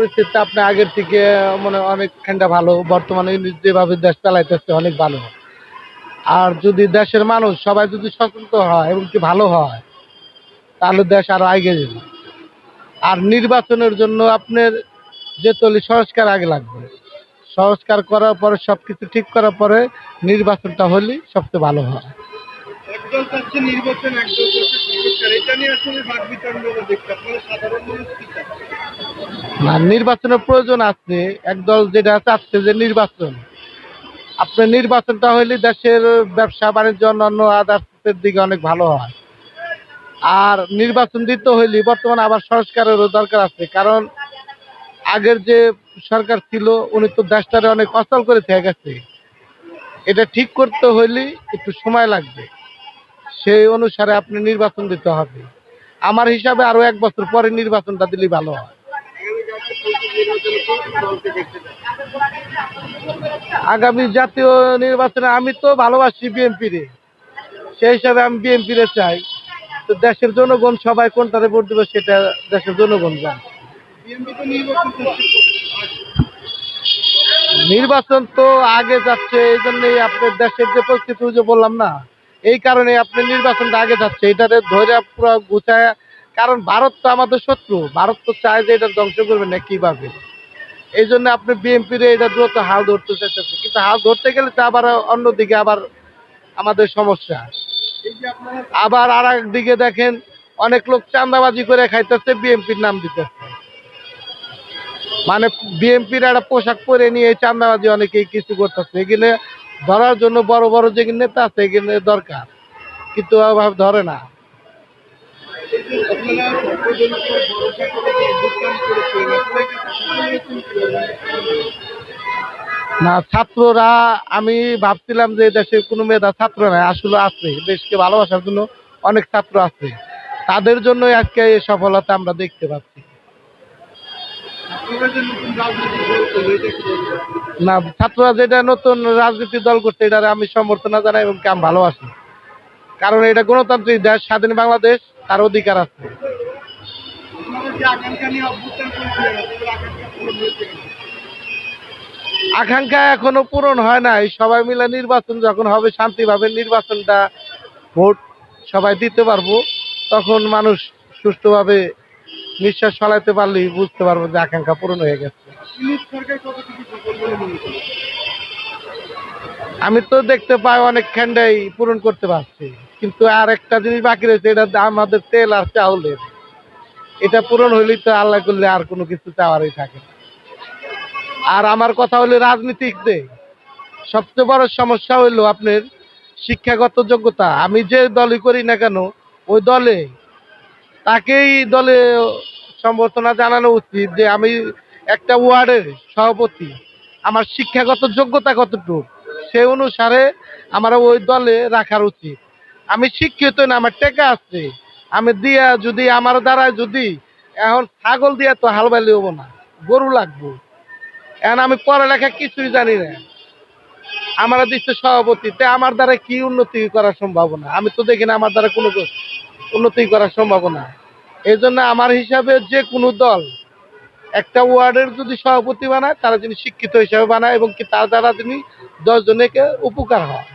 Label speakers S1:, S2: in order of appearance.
S1: পরিস্থিতি আপনি আগের থেকে মানে অনেকখানটা ভালো। বর্তমানে যেভাবে দেশ চালাইতেছে, অনেক ভালো। আর যদি দেশের মানুষ সবাই যদি সচেতন হয় এবং কি ভালো হয়, তাহলে দেশ আরও আগে যাবে। আর নির্বাচনের জন্য আপনার যে তলি সংস্কার আগে লাগবে। সংস্কার করার পরে সব কিছু ঠিক করার পরে নির্বাচনটা হলেই সবচেয়ে ভালো হয়।
S2: নির্বাচন আপনারা
S1: না, নির্বাচনের প্রয়োজন আছে। একদল যেটা চাচ্ছে যে নির্বাচন আপনার নির্বাচনটা হইলে দেশের ব্যবসা, বাণিজ্য, অন্যান্য আদার্সের দিকে অনেক ভালো হয়। আর নির্বাচন দিতে হইলে বর্তমানে আবার সংস্কারেরও দরকার আছে। কারণ আগের যে সরকার ছিল, উনি তো দেশটারে অনেক অচল করে থেকে গেছে। এটা ঠিক করতে হইলে একটু সময় লাগবে। সেই অনুসারে আপনি নির্বাচন দিতে হবে। আমার হিসাবে আরও এক বছর পরে নির্বাচনটা দিলে ভালো হয়। আগামী জাতীয় নির্বাচনে আমি তো ভালোবাসি বিএনপি রে। সেই হিসাবে আমি বিএনপি রে চাই। তো দেশের জনগণ সবাই কোনটারে ভোট দেবে সেটা দেশের জনগণ জানে।
S2: নির্বাচন
S1: তো আগে যাচ্ছে এই জন্যই আপনার দেশের যে পরিস্থিতি বললাম না, এই কারণে আপনি নির্বাচনটা আগে যাচ্ছে। এটারে ধরে পুরো গুছায় কারণ ভারত তো আমাদের শত্রু। ভারত তো চায় যে এটা ধ্বংস করবে না কীভাবে। এই জন্য আপনি বিএনপির এটা দ্রুত হাল ধরতে চাইতেছে কিন্তু হাল ধরতে গেলে তো আবার অন্যদিকে আবার আমাদের সমস্যা। আবার আর দিকে দেখেন, অনেক লোক চাঁদাবাজি করে খাইতেছে, বিএনপির নাম দিতেছে। মানে বিএনপির একটা পোশাক পরে নিয়ে এই চাঁদাবাজি অনেকেই কিছু করতেছে। এখানে ধরার জন্য বড় বড় যে নেতা আছে এখানে দরকার। কিন্তু ধরে না। না ছাত্ররা আমি ভাবছিলাম যে দেশে কোনো মেধা ছাত্র নাই আসলে আছে দেশকে ভালোবাসার জন্য অনেক ছাত্র আছে। তাদের জন্য আজকে এই সফলতা আমরা দেখতে পাচ্ছি? না ছাত্ররা যেটা নতুন রাজনীতি দল করছে এটার আমি সম্বর্ধনা জানাই এবং আমি ভালোবাসি। কারণ এটা গণতান্ত্রিক দেশ স্বাধীন বাংলাদেশ তার অধিকার আছে।
S2: আকাঙ্ক্ষা এখনও পূরণ
S1: হয় নাই। সবাই মিলে নির্বাচন যখন হবে, শান্তিভাবে নির্বাচনটা ভোট সবাই দিতে পারব। তখন মানুষ সুষ্ঠুভাবে নিঃশ্বাস ফলাইতে পারলেই বুঝতে পারব যে আকাঙ্ক্ষা পূরণ হয়ে গেছে। আমি তো দেখতে পাই অনেক খান্ডাই পূরণ করতে পারছি। কিন্তু আর একটা জিনিস বাকি রয়েছে, এটা আমাদের তেল আর চাউলের। এটা পূরণ হইলেই তো আল্লাহ করলে আর কোনো কিছু চাওয়ারই থাকে। আর আমার কথা হলো রাজনীতিকদের সবচেয়ে বড় সমস্যা হইল আপনার শিক্ষাগত যোগ্যতা। আমি যে দলই করি না কেন, ওই দলে, তাকেই দলে সম্বর্ধনা জানানো উচিত যে আমি একটা ওয়ার্ডের সভাপতি। আমার শিক্ষাগত যোগ্যতা কতটুকু? সেই অনুসারে আমার ওই দলে রাখার উচিত। আমি শিক্ষিত না, আমার টেকা আছে। আমি দিয়া যদি, আমার দ্বারা যদি, এখন ছাগল দিয়া তো হাল বাইলে হব না, গরু লাগবো। এখন আমি পড়ালেখা কিছুই জানি না। আমার দিচ্ছে সভাপতি, তে আমার দ্বারা কি উন্নতি করার সম্ভাবনা আমি তো দেখি না, আমার দ্বারা কোনো উন্নতি করার সম্ভাবনা এই জন্য আমার হিসাবে যে কোনো দল একটা ওয়ার্ডের যদি সভাপতি বানায়, তারা যিনি শিক্ষিত হিসাবে বানায় এবং কি তার দ্বারা তিনি দশ জনেকে উপকার হয়।